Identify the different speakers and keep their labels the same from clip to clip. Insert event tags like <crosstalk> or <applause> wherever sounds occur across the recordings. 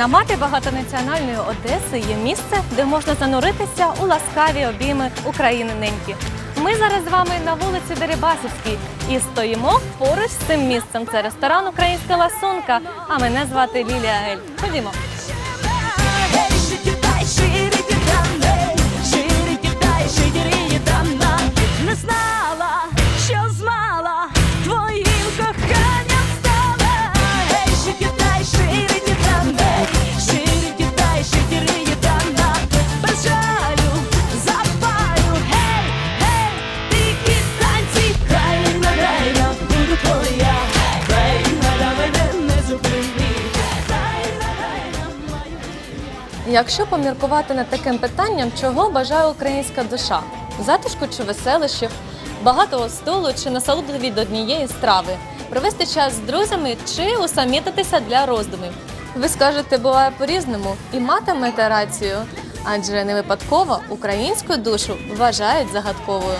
Speaker 1: На мапі багатонаціональної Одеси є місце, де можна зануритися у ласкаві обійми України неньки. Ми зараз з вами на вулиці Дерибасівській і стоїмо поруч з цим місцем. Це ресторан Українська ласунка. А мене звати Лілія Гель. Ходімо. Якщо поміркувати над таким питанням, чого бажає українська душа? Затишку чи веселищів, багатого столу чи насолоди від однієї страви, провести час з друзями чи усамітитися для роздумів. Ви скажете, буває по-різному, і матимете рацію, адже не випадково українську душу вважають загадковою.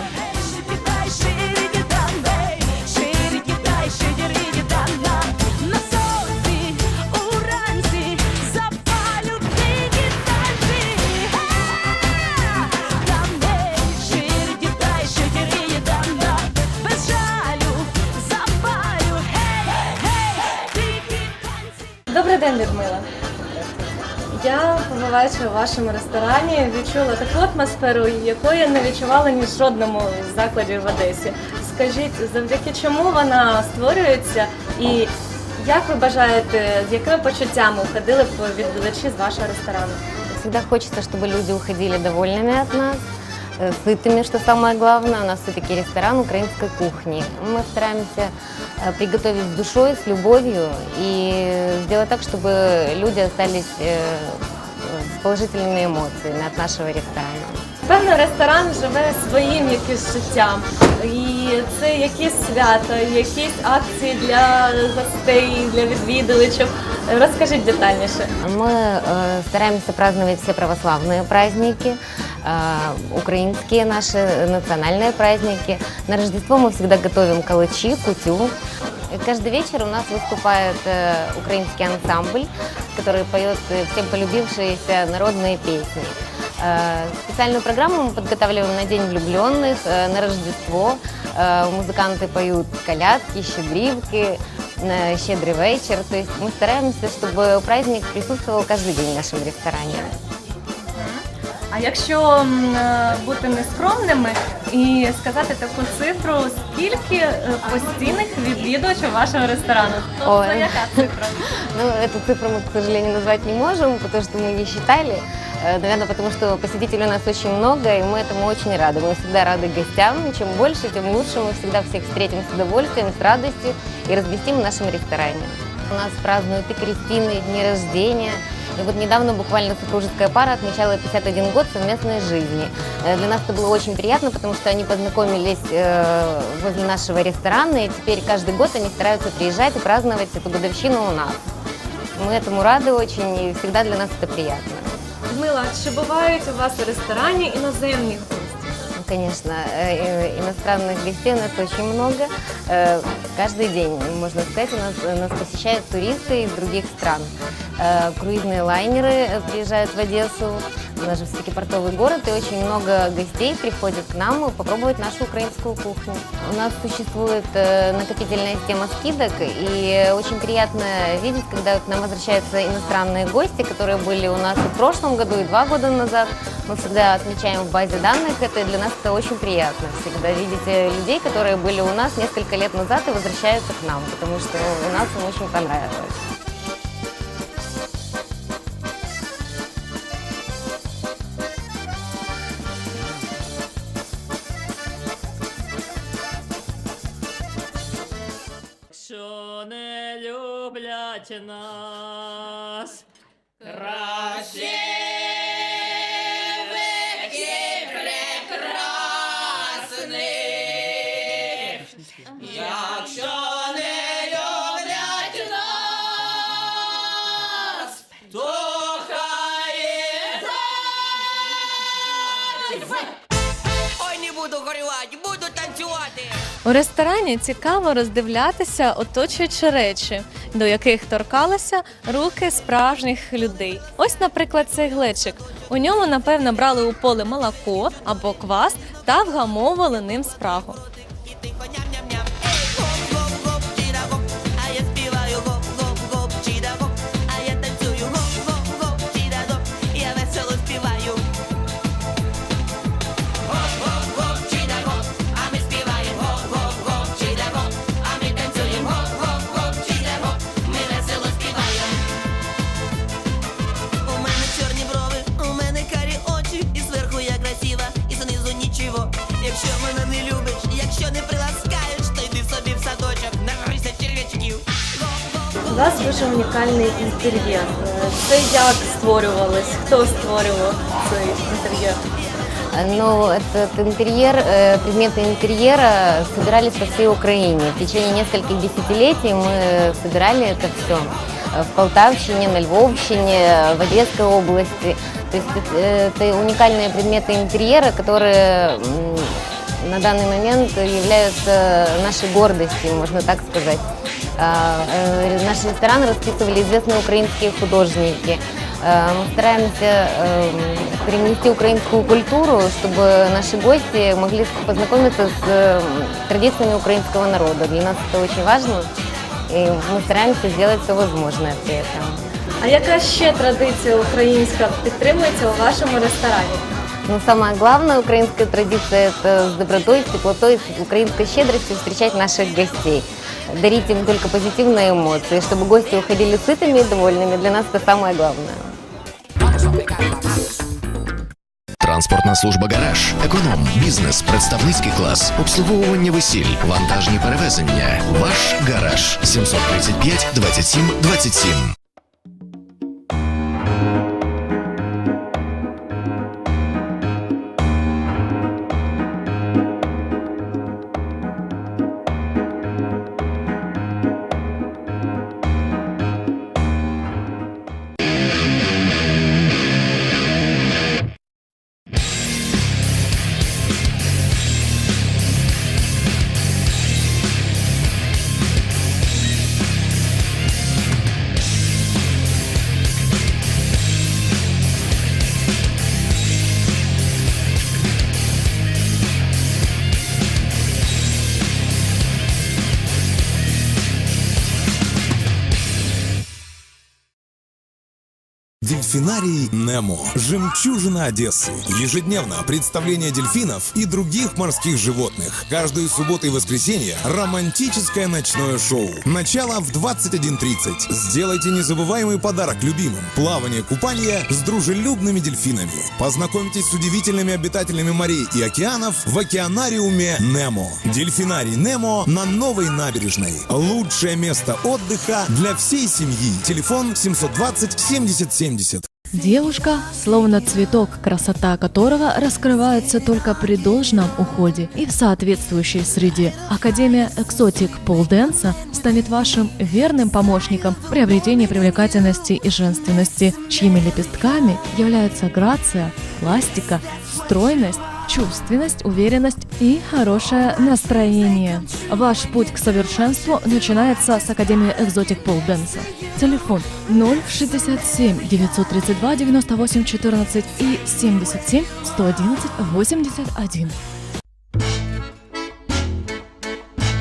Speaker 1: Добрий день, Людмила. Я, побуваючи у вашому ресторані, відчула таку атмосферу, якої я не відчувала ні в жодному з закладів в Одесі. Скажіть, завдяки чому вона створюється, і як ви бажаєте, з якими почуттями уходили б відвідувачі з вашого ресторану?
Speaker 2: Всегда хочется, чтобы люди уходили довольными от нас, э, сытыми, что самое главное. У нас все-таки ресторан украинской кухни. Мы стараемся э, приготовить с душой, с любовью и сделать так, чтобы люди остались э, с положительными эмоциями от нашего ресторана.
Speaker 1: Певно, ресторан живе своїм якимось життям. І це якісь свята, якісь акції для гостей, для відвідувачів. Розкажіть детальніше.
Speaker 2: Мы э, стараемся праздновать все православные праздники, э, украинские наши национальные праздники. На Рождество мы всегда готовим калачи, кутю. И Каждый вечер у нас выступает э, украинский ансамбль, который поет э, всем полюбившиеся народные песни. Э, Специальную программу мы подготавливаем на День влюбленных, э, на Рождество. Э, Музыканты поют колядки, щедрівки, на щедрый вечер. То есть мы стараемся, чтобы праздник присутствовал каждый день в нашем ресторане.
Speaker 1: А якщо м, е, бути нескромними і сказати таку цифру, скільки е, постійних відвідувачів вашого ресторану? То
Speaker 2: Ой.
Speaker 1: це яка цифра? <laughs>
Speaker 2: Ну, эту цифру мы, к сожалению, назвать не можем, потому что мы не считали. Э, Наверное, потому что посетителей у нас очень много, и мы этому очень рады. Мы всегда рады гостям. И Чем больше, тем лучше. Мы всегда всех встретим с удовольствием, с радостью и разместим в нашем ресторане. У нас празднуют и крестины, и дни рождения. И вот недавно буквально супружеская пара отмечала 51 год совместной жизни. Э, Для нас это было очень приятно, потому что они познакомились э, возле нашего ресторана, и теперь каждый год они стараются приезжать и праздновать эту годовщину у нас. Мы этому рады очень, и всегда для нас это приятно.
Speaker 1: Людмила, чи бувають у вас у ресторані іноземні гості?
Speaker 2: Ну, Конечно, э, э, иностранных гостей у нас очень много. Э, Каждый день, можно сказать, у нас, э, нас посещают туристы из других стран. Э, Круизные лайнеры э, приезжают в Одессу. У нас же все-таки портовый город, и очень много гостей приходят к нам попробовать нашу украинскую кухню. У нас существует э, накопительная система скидок, и очень приятно видеть, когда к нам возвращаются иностранные гости, которые были у нас и в прошлом году, и два года назад. Мы всегда отмечаем в базе данных это, для нас это очень приятно. Всегда видеть э, людей, которые были у нас несколько лет назад и возвращаются к нам, потому что у нас им очень понравилось.
Speaker 3: Нас, краще
Speaker 1: У ресторані цікаво роздивлятися оточуючі речі.
Speaker 3: до яких торкалися руки справжніх людей. Ось, наприклад, цей глечик. У ньому, напевно, брали у поле молоко або квас та вгамовували ним спрагу. вас дуже унікальний інтер'єр. Це як створювалось? Хто створював цей інтер'єр?
Speaker 2: Ну, этот интерьер, э, предметы интерьера собирались по всей Украине. В течение нескольких десятилетий мы собирали это все в Полтавщине, на Львовщине, в Одесской области. То есть это, это уникальные предметы интерьера, которые м, на данный момент являются нашей гордостью, можно так сказать. А, э, Наш ресторан расписывали известные украинские художники. Э, Мы стараемся э, привнести украинскую культуру, чтобы наши гости могли познакомиться с э, традициями украинского народа. Для нас это очень важно, и мы стараемся сделать все возможное при этом.
Speaker 3: А яка ще традиція українська підтримується у вашому ресторані?
Speaker 2: Но самая главная украинская традиция – это с добротой, с теплотой, с украинской щедростью встречать наших гостей. Дарить им только позитивные эмоции, чтобы гости уходили сытыми и довольными. Для нас это самое главное.
Speaker 4: Транспортна служба гараж, економ, бізнес, представницький клас, обслуговування весіль, вантажні перевезення. Ваш гараж 735 27 27.
Speaker 5: Дельфинарий Немо. Жемчужина Одессы. Ежедневно представление дельфинов и других морских животных. Каждую субботу и воскресенье романтическое ночное шоу. Начало в 21.30. Сделайте незабываемый подарок любимым. Плавание, купание с дружелюбными дельфинами. Познакомьтесь с удивительными обитателями морей и океанов в океанариуме Немо. Дельфинарий Немо на новой набережной. Лучшее место отдыха для всей семьи. Телефон 720 70 70.
Speaker 1: Девушка, словно цветок, красота которого раскрывается только при должном уходе и в соответствующей среде. Академия Pole Dance станет вашим верным помощником в приобретении привлекательности и женственности, чьими лепестками являются грация, пластика, стройность, чувственность, уверенность и хорошее настроение. Ваш путь к совершенству начинается с Академии Pole Dance. Телефон 067 932 98 14 и 77 111 81.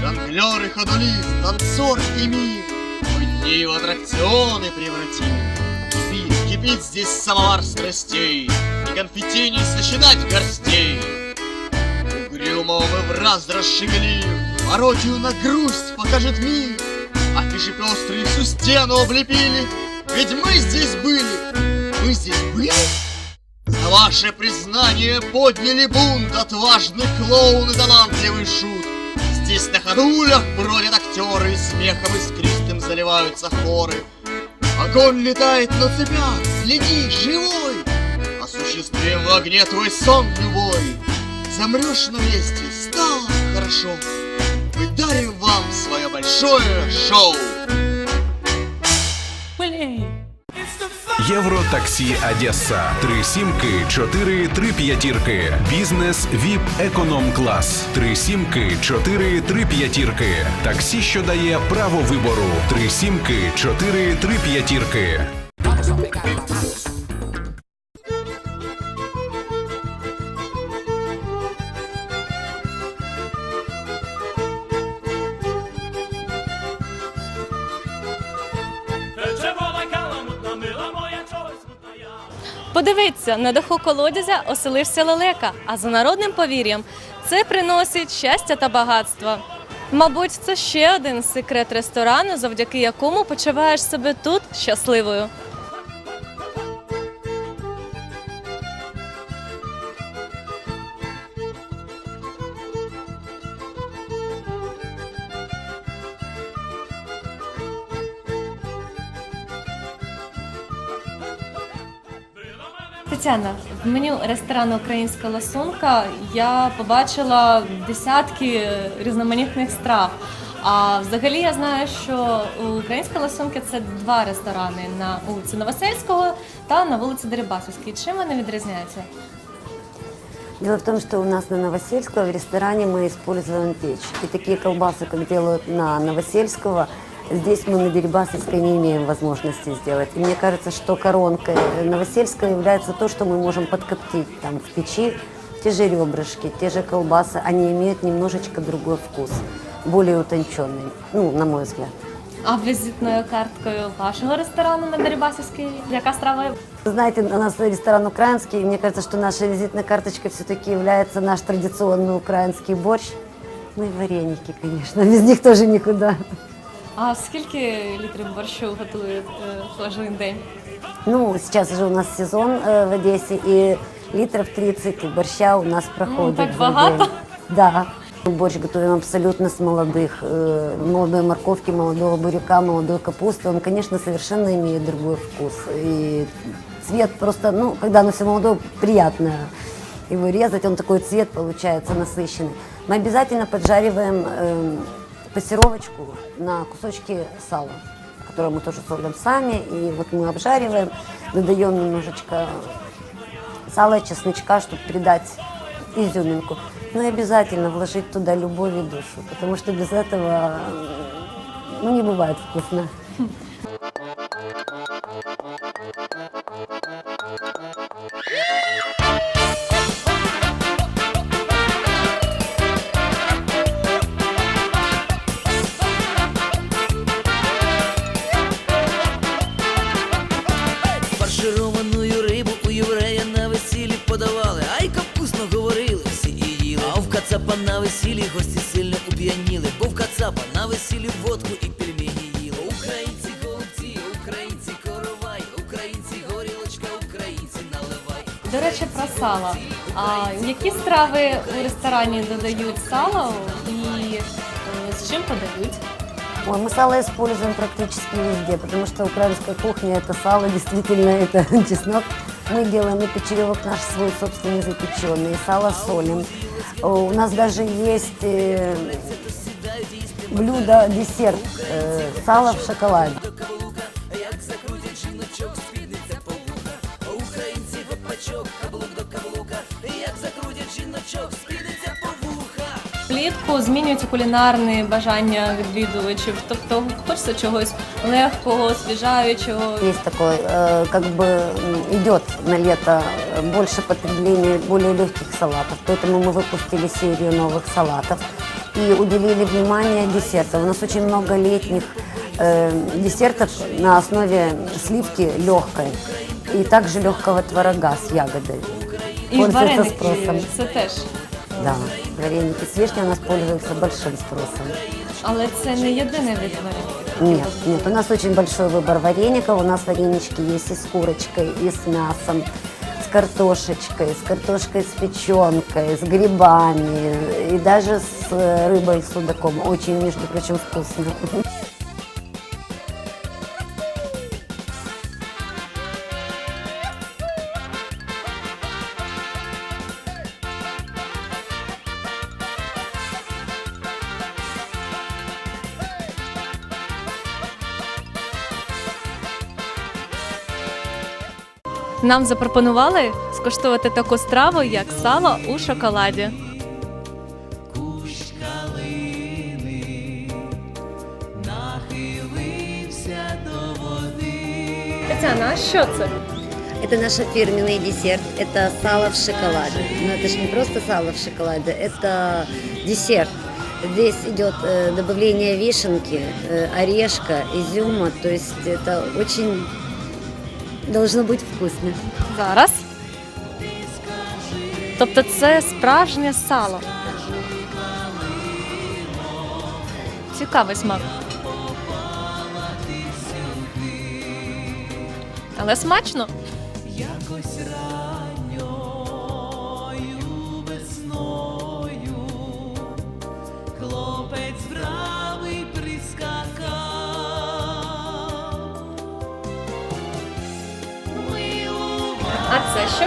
Speaker 6: Жонглер и ходулист, танцор и мир Мы дни в аттракционы превратим Кипит, здесь самовар страстей И конфетти не сочинать горстей. Угрюмого мы в раз расшевелим Пародию на грусть покажет мир. Афиши пестрые всю стену облепили Ведь мы здесь были Мы здесь были? За ваше признание подняли бунт Отважный клоун и талантливый шут. Здесь на ходулях бродят актеры смехом искристым заливаются хоры. Огонь летает на цепях, следи, живой Осуществим в огне твой сон любой Замрешь на месте, стало хорошо Мы дарим вам свое большое шоу
Speaker 7: Євротаксі Одеса. Три сімки, чотири три п'ятірки. Бізнес ВІП економ клас. Три сімки, чотири три п'ятірки. Таксі, що дає право вибору. Три сімки, чотири три п'ятірки.
Speaker 1: Подивіться, на даху колодязя оселився лелека, а за народним повір'ям це приносить щастя та багатство. Мабуть, це ще один секрет ресторану, завдяки якому почуваєш себе тут щасливою. Тетяна, в меню ресторану Українська ласунка я побачила десятки різноманітних страв. А взагалі я знаю, що Українська ласунка це два ресторани на вулиці Новосельського та на вулиці Дерибасовській. Чим вони відрізняються?
Speaker 8: Дело в том, что у нас на Новосельского в ресторане мы используем печь. И такие колбасы, как делают на Новосельского, здесь мы на Дерибасовской не имеем возможности сделать. И мне кажется, что коронкой Новосельского является то, что мы можем подкоптить там в печи. Те же ребрышки, те же колбасы, они имеют немножечко другой вкус, более утонченный, ну, на мой взгляд.
Speaker 1: А візитною карткою вашого ресторану на Дерибасовській яка страва?
Speaker 8: Знаете, у нас ресторан украинский, и мне кажется, что наша визитная карточка все-таки является наш традиционный украинский борщ. Ну и вареники, конечно, без них тоже никуда.
Speaker 1: А скільки літрів борщу готують е, кожен день?
Speaker 8: Ну, сейчас уже у нас сезон э, в Одессе, и литров 30 борща у нас проходит.
Speaker 1: так
Speaker 8: в
Speaker 1: богато.
Speaker 8: день. Да. Борщ готовим абсолютно с молодых, э, молодой морковки, молодого буряка, молодой капусты. Он, конечно, совершенно имеет другой вкус. И цвет просто, ну, когда оно все молодое, приятно его резать. Он такой цвет получается насыщенный. Мы обязательно поджариваем э, пассировочку на кусочки сала, которое мы тоже солим сами. И вот мы обжариваем, додаем немножечко сала и чесночка, чтобы придать изюминку. Ну и обязательно вложить туда любовь и душу, потому что без этого ну, не бывает вкусно.
Speaker 1: До речі, про сало. А які страви у ресторані додають сало і е, з чим подають?
Speaker 8: Ой, мы сало используем практически везде, потому что украинская кухня это сало, действительно <laughs> это чеснок. Мы делаем и печеревок наш свой собственный запеченный, и сало солим. О, У нас даже есть э, блюдо, десерт, э, сало в шоколаде.
Speaker 1: Влітку змінюються кулінарні бажання відвідувачів, тобто хочеться чогось легкого, освіжаючого.
Speaker 8: Есть такой, э, как бы м, идет на лето э, больше потребления более легких салатов, поэтому мы выпустили серию новых салатов и уделили внимание десертам. У нас очень много летних э, десертов на основе сливки легкой и также легкого творога с ягодой.
Speaker 1: І
Speaker 8: Пользуется
Speaker 1: вареники
Speaker 8: спросом.
Speaker 1: це теж.
Speaker 8: Да, вареники с вишней у нас пользуются большим спросом.
Speaker 1: Але це не єдиний вид вареників.
Speaker 8: Нет, нет, у нас очень большой выбор вареников. У нас варенички есть и с курочкой, и с мясом, с картошечкой, с картошкой с печенкой, с грибами и даже с э, рыбой и судаком. Очень, между прочим, вкусно.
Speaker 1: Нам запропонували скуштувати таку страву, як сало у шоколаді. Тетяна, а що це?
Speaker 8: Это наш фирменный десерт. Это сало в шоколаде. Но это же не просто сало в шоколаде, это десерт. Здесь идет э, добавление вишенки, э, орешка, изюма. То есть это очень должно бути вкусно.
Speaker 1: Зараз. Тобто це справжнє сало. Цікавий смак. Але смачно.
Speaker 9: Хлопець
Speaker 1: А це що?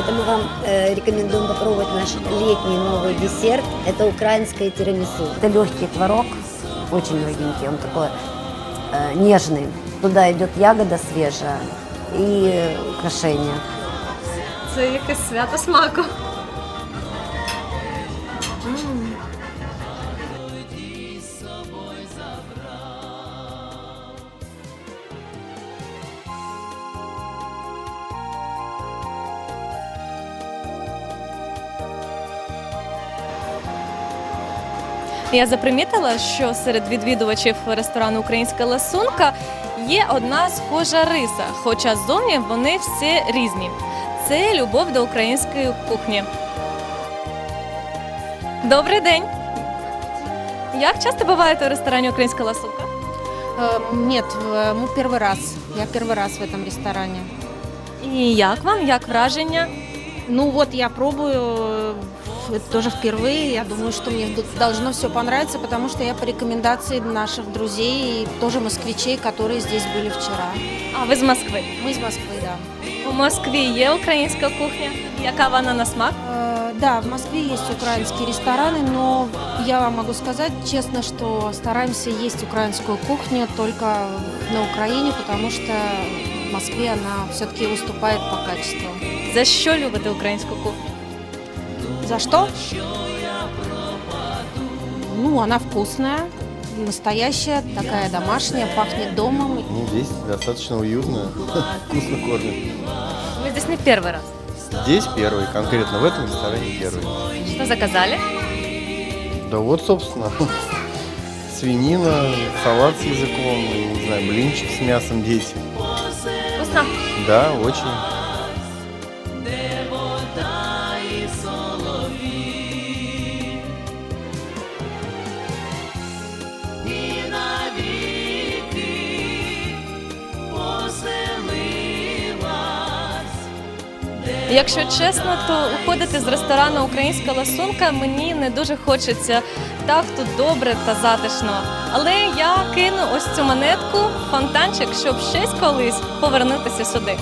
Speaker 8: Это мы вам э, рекомендуем попробовать наш летний новый десерт. Это украинское тирамису. Это легкий творог, очень легенький, он такой э, нежный. Туда идет ягода свежая и украшения.
Speaker 1: Це якесь свято смаку. Я запримітила, що серед відвідувачів ресторану Українська ласунка є одна схожа риса, хоча зовні вони всі різні. Це любов до української кухні. Добрий день! Як часто буваєте у ресторані Українська ласунка?
Speaker 10: Э, Нет, э, мы первый раз. Я первый раз в этом ресторане.
Speaker 1: І як вам? Як враження?
Speaker 10: Ну вот я пробую э, это тоже впервые. Я думаю, что мне тут должно все понравиться, потому что я по рекомендации наших друзей и тоже москвичей, которые здесь были вчера.
Speaker 1: А ви з Москви?
Speaker 10: Мы из Москвы, да.
Speaker 1: У Москві є українська кухня. Яка вона на смак?
Speaker 10: Э, Да, в Москве есть украинские рестораны, но я вам могу сказать честно, что стараемся есть украинскую кухню только на Украине, потому что в Москве она все-таки уступает по качеству.
Speaker 1: За що любите українську кухню?
Speaker 10: За что? Ну, она вкусная, настоящая, такая домашняя, пахнет домом.
Speaker 11: Ну, здесь достаточно уютно, <laughs> вкусно кормят.
Speaker 1: Ви здесь не перший раз.
Speaker 11: Здесь первый, конкретно в этом ресторане первый.
Speaker 1: Что заказали?
Speaker 11: Да вот, собственно, <laughs> свинина, салат с языком, не знаю, блинчик с мясом дети.
Speaker 1: Вкусно?
Speaker 11: Да, очень.
Speaker 1: Якщо чесно, то уходити з ресторану Українська ласунка мені не дуже хочеться. Так тут добре та затишно. Але я кину ось цю монетку, фонтанчик, щоб щось колись повернутися сюди.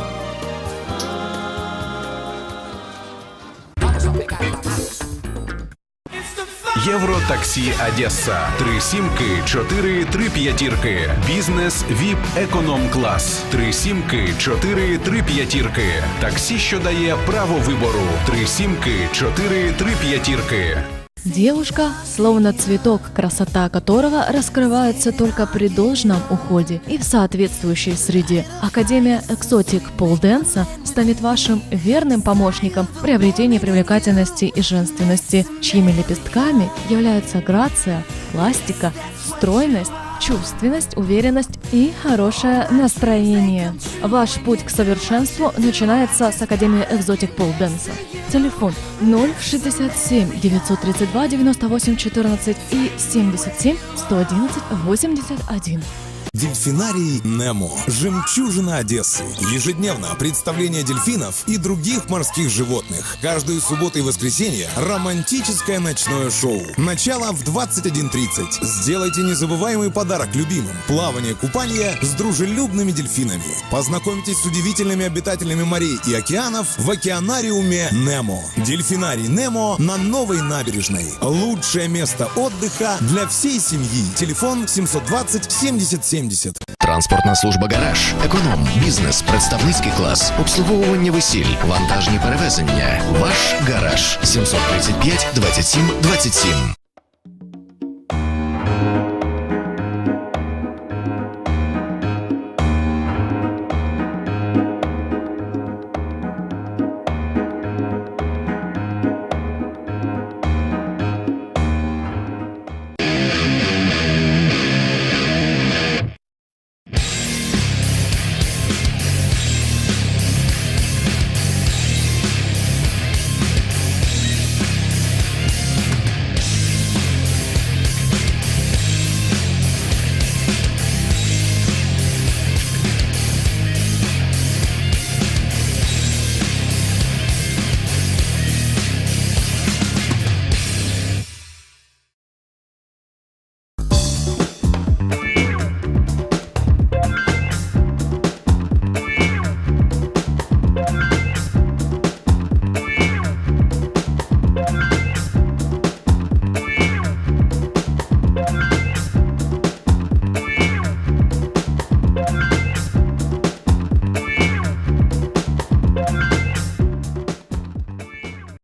Speaker 7: Євротаксі Одеса. Три сімки, чотири, три п'ятірки. Бізнес ВІП Економ Клас. Три сімки, чотири, три п'ятірки. Таксі, що дає право вибору. Три сімки, чотири, три п'ятірки.
Speaker 12: Девушка, словно цветок, красота которого раскрывается только при должном уходе и в соответствующей среде. Академия Эксотик Полденса станет вашим верным помощником в приобретении привлекательности и женственности, чьими лепестками являются грация, пластика, стройность, чувственность, уверенность и хорошее настроение. Ваш путь к совершенству начинается с Академии Экзотик Пол Дэнса. Телефон 067 932 98 14 и 77 111 81.
Speaker 5: Дельфинарий Немо. Жемчужина Одессы. Ежедневно представление дельфинов и других морских животных. Каждую субботу и воскресенье романтическое ночное шоу. Начало в 21.30. Сделайте незабываемый подарок любимым. Плавание, купание с дружелюбными дельфинами. Познакомьтесь с удивительными обитателями морей и океанов в океанариуме Немо. Дельфинарий Немо на новой набережной. Лучшее место отдыха для всей семьи. Телефон 720 70 70.
Speaker 4: Транспортна служба гараж, економ, бізнес, представницький клас, обслуговування весіль, вантажні перевезення. Ваш гараж 735 27 27.